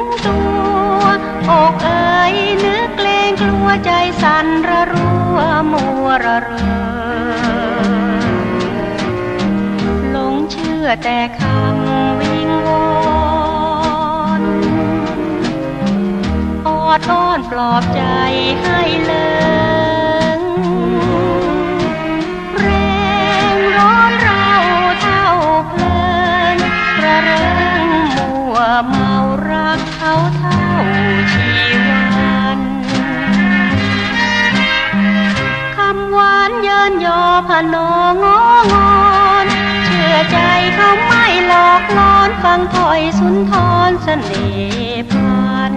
หนึ่งตัวอกเอ๋ยนึกเกรงกลัวใจสั่นระรัวมัวระเรอหลงเชื่อแต่คำวิงวอนออดอ้อนปลอบใจให้เลย เขาเท่าชีวันคำหวานเยินยอพนององอนเชื่อใจเขาไม่หลอกลอนฟังถอยสุนทรเสน่ห์พัน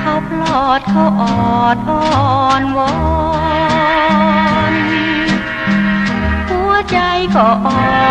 เขาพลอดเขาออดอ้อนวอนหัวใจก็อ่อน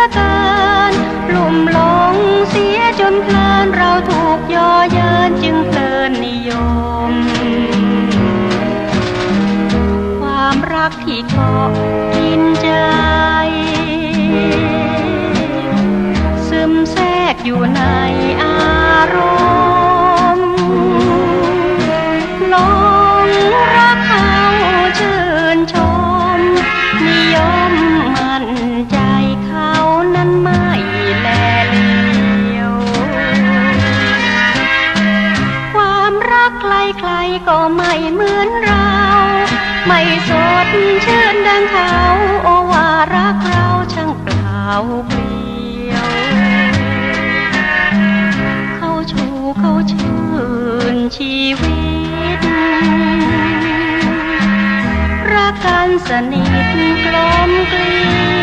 อเกินหลุ่มหลงเสียจนเพลินเราถูกย่อเยินจึงเพลินนิยม ความรักที่เกาะกินใจ ซึมแทรกอยู่ใน รักใครก็ไม่เหมือนเรา ไม่สดชื่นดังเขาโอวารักเราช่างเปล่าเปลี่ยว เขาชูเขาชื่นชีวิต รักกันสนิทกลมเกลี